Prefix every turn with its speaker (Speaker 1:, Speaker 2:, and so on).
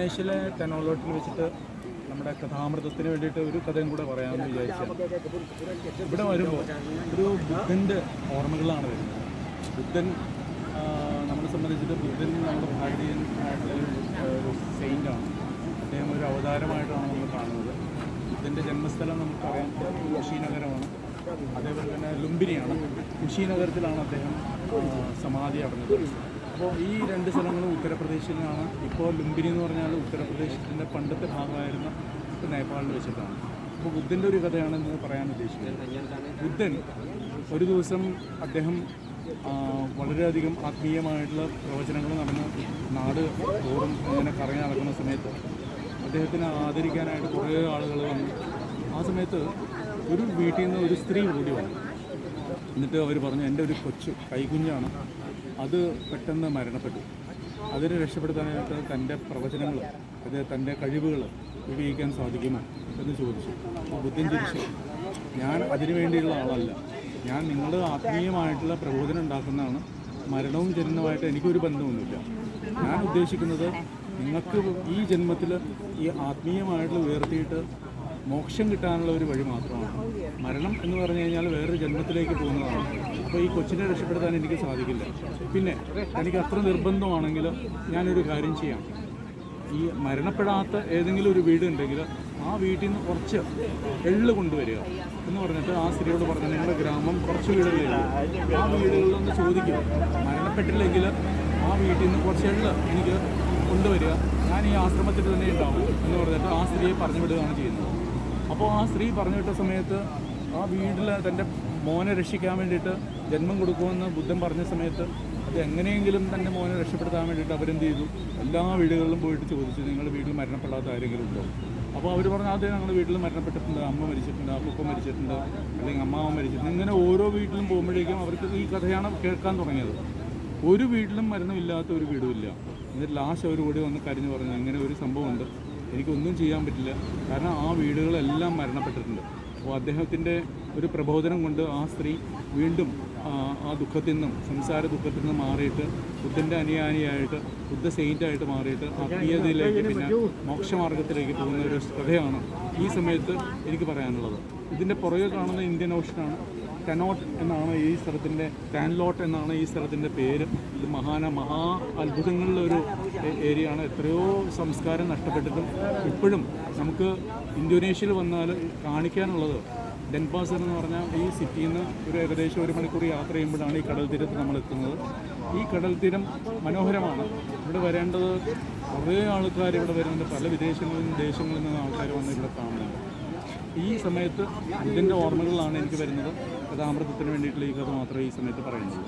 Speaker 1: ദേശിലെ ടെനോളോട്ടിൽ വെച്ചിട്ട് നമ്മുടെ കഥാമൃതത്തിന് വേണ്ടിയിട്ട് ഒരു കഥയും കൂടെ പറയാമെന്ന് വിചാരിച്ചാൽ ഇവിടെ വരുമ്പോൾ ഒരു ബുദ്ധന്റെ ഓർമ്മകളാണ് വരുന്നത്. ബുദ്ധൻ സംബന്ധിച്ചിട്ട് ബുദ്ധൻ നമ്മുടെ ഭാരതീയൻ ആയിട്ടുള്ള ഒരു, സെയിന്റാണ് അദ്ദേഹം ഒരു അവതാരമായിട്ടാണ് നമ്മൾ കാണുന്നത്. ബുദ്ധന്റെ ജന്മസ്ഥലം നമുക്കറിയാം. കുശീനഗരമാണ് അതേപോലെ തന്നെ ലുംബിനിയാണ്. കുശീനഗരത്തിലാണ് അദ്ദേഹം സമാധി അടഞ്ഞത്. അപ്പോൾ ഈ രണ്ട് സ്ഥലങ്ങളും ഉത്തർപ്രദേശിലാണ്. ഇപ്പോൾ ലുംബിനി എന്ന് പറഞ്ഞാൽ ഉത്തർപ്രദേശിന്റെ പണ്ടത്തെ ഭാഗമായിരുന്ന നേപ്പാളിൽ വെച്ചിട്ടാണ്. അപ്പോൾ ബുദ്ധന്റെ ഒരു കഥയാണ് എന്ന് പറയാൻ ഉദ്ദേശിക്കുന്നത്. ബുദ്ധൻ ഒരു ദിവസം അദ്ദേഹം വളരെയധികം ആത്മീയമായിട്ടുള്ള പ്രവചനങ്ങൾ നടന്ന് നാട് തോറും ഇങ്ങനെ കറങ്ങി നടക്കുന്ന സമയത്ത് അദ്ദേഹത്തിനെ ആദരിക്കാനായിട്ട് കുറേ ആളുകൾ വന്നു. ആ സമയത്ത് ഒരു വീട്ടിൽ നിന്ന് ഒരു സ്ത്രീ കൂടി വന്നു. എന്നിട്ട് അവർ പറഞ്ഞു എന്റെ ഒരു കൊച്ചു കൈകുഞ്ഞാണ്. അത് പെട്ടെന്ന് മരണപ്പെട്ടു. അതിനെ രക്ഷപ്പെടുത്താനായിട്ട് തന്റെ പ്രവചനങ്ങൾ അത് തന്റെ കഴിവുകൾ ഉപയോഗിക്കാൻ സാധിക്കുമോ? എന്ന് ചോദിച്ചു. ബുദ്ധൻ ചിരിച്ചു ഞാൻ അതിനു വേണ്ടിയുള്ള ആളല്ല. ഞാൻ നിങ്ങൾ ആത്മീയമായിട്ടുള്ള പ്രബോധനം ഉണ്ടാക്കുന്നതാണ്. മരണവും ജനനവുമായിട്ട് എനിക്കൊരു ബന്ധമൊന്നുമില്ല. ഞാൻ ഉദ്ദേശിക്കുന്നത് നിങ്ങൾക്ക് ഈ ജന്മത്തിൽ ഈ ആത്മീയമായിട്ടുള്ള ഉയർത്തിയിട്ട് മോക്ഷം കിട്ടാനുള്ള ഒരു വഴി മാത്രമാണ്. മരണം എന്ന് പറഞ്ഞു കഴിഞ്ഞാൽ വേറൊരു ജന്മത്തിലേക്ക് പോകുന്നതാണ്. അപ്പോൾ ഈ കൊച്ചിനെ രക്ഷപ്പെടുത്താൻ എനിക്ക് സാധിക്കില്ല. പിന്നെ എനിക്ക് അത്ര നിർബന്ധമാണെങ്കിൽ ഞാനൊരു കാര്യം ചെയ്യാം. ഈ മരണപ്പെടാത്ത ഏതെങ്കിലും ഒരു വീട് ഉണ്ടെങ്കിൽ ആ വീട്ടിൽ നിന്ന് കുറച്ച് എള്ള് കൊണ്ടുവരിക എന്ന് പറഞ്ഞിട്ട് ആ സ്ത്രീയോട് പറഞ്ഞു നിങ്ങളുടെ ഗ്രാമം കുറച്ച് വീടുകളില്ല ആ വീടുകളിലൊന്ന് ചോദിക്കുക. മരണപ്പെട്ടില്ലെങ്കിൽ ആ വീട്ടിൽ നിന്ന് കുറച്ച് എള്ള് എനിക്ക് കൊണ്ടുവരിക. ഞാൻ ഈ ആശ്രമത്തിൽ തന്നെ ഉണ്ടാവും. എന്ന് പറഞ്ഞിട്ട് ആ സ്ത്രീയെ പറഞ്ഞു വിടുകയാണ് ചെയ്യുന്നത്. അപ്പോൾ ആ സ്ത്രീ പറഞ്ഞു വിട്ട സമയത്ത് ആ വീട്ടിൽ തന്റെ മോനെ രക്ഷിക്കാൻ വേണ്ടിയിട്ട് ജന്മം കൊടുക്കുമെന്ന് ബുദ്ധൻ പറഞ്ഞ സമയത്ത് അത് എങ്ങനെയെങ്കിലും തന്റെ മോനെ രക്ഷപ്പെടുത്താൻ വേണ്ടിയിട്ട് അവരെന്ത് ചെയ്തു? എല്ലാ വീടുകളിലും പോയിട്ട് ചോദിച്ചു നിങ്ങളുടെ വീട്ടിൽ മരണപ്പെടാത്ത ആരെങ്കിലും ഉണ്ടോ? അപ്പോൾ അവർ പറഞ്ഞു ആദ്യം ഞങ്ങളുടെ വീട്ടിൽ മരണപ്പെട്ടിട്ടുണ്ട് അമ്മ മരിച്ചിട്ടുണ്ട് അപ്പൂപ്പ മരിച്ചിട്ടുണ്ട് അല്ലെങ്കിൽ അമ്മാവൻ മരിച്ചിട്ടുണ്ട്. ഇങ്ങനെ ഓരോ വീട്ടിലും പോകുമ്പോഴേക്കും അവർക്ക് ഈ കഥയാണ് കേൾക്കാൻ തുടങ്ങിയത്. ഒരു വീട്ടിലും മരണമില്ലാത്ത ഒരു വീടുമില്ല എന്നിട്ട് ലാസ്റ്റ് അവർ കൂടി വന്ന് കരിഞ്ഞു പറഞ്ഞു അങ്ങനെ ഒരു സംഭവമുണ്ട്. എനിക്കൊന്നും ചെയ്യാൻ പറ്റില്ല. കാരണം ആ വീടുകളെല്ലാം മരണപ്പെട്ടിട്ടുണ്ട്. അദ്ദേഹത്തിന്റെ ഒരു പ്രബോധനം കൊണ്ട് ആ സ്ത്രീ വീണ്ടും ആ, ആ ദുഃഖത്തിൽ നിന്നും സംസാര ദുഃഖത്തിൽ നിന്നും മാറിയിട്ട് ബുദ്ധന്റെ അനുയാനിയായിട്ട് ബുദ്ധ സെയിന്റായിട്ട് മാറിയിട്ട് ആത്മീയതയിലേക്ക് പിന്നെ മോക്ഷമാർഗത്തിലേക്ക് പോകുന്ന ഒരു കഥയാണ് ഈ സമയത്ത് എനിക്ക് പറയാനുള്ളത്. ഇതിന്റെ പുറകെ കാണുന്ന ഇന്ത്യൻ ഓഷനാണ് കനോട്ട് എന്നാണ് ഈ സ്ഥലത്തിന്റെ ടാൻലോട്ട് എന്നാണ് ഈ സ്ഥലത്തിന്റെ പേര്. ഇത് മഹാന മഹാ അത്ഭുതങ്ങളിലൊരു ഏരിയയാണ്. എത്രയോ സംസ്കാരം നഷ്ടപ്പെട്ടിട്ടും ഇപ്പോഴും നമുക്ക് ഇന്തോനേഷ്യയിൽ വന്നാൽ കാണിക്കാനുള്ളത് ഡെൻപാസർ എന്ന് പറഞ്ഞാൽ ഈ സിറ്റിയിൽ നിന്ന് ഒരു ഏകദേശം ഒരു മണിക്കൂർ യാത്ര ചെയ്യുമ്പോഴാണ് ഈ കടൽ തീരത്ത് നമ്മൾ എത്തുന്നത്. ഈ കടൽ തീരം മനോഹരമാണ്. ഇവിടെ വരേണ്ടത് കുറേ ആൾക്കാർ ഇവിടെ വരുന്നുണ്ട്. പല വിദേശങ്ങളിൽ നിന്നും ദേശങ്ങളിൽ നിന്നും ആൾക്കാർ വന്ന് ഇവിടെ കാണുന്നുണ്ട്. ഈ സമയത്ത് ഇതിന്റെ ഓർമ്മകളിലാണ് എനിക്ക് വരുന്നത്. കഥാമൃതത്തിന് വേണ്ടിയിട്ടുള്ള ഈ കഥ മാത്രമേ ഈ സമയത്ത് പറയുന്നുള്ളൂ.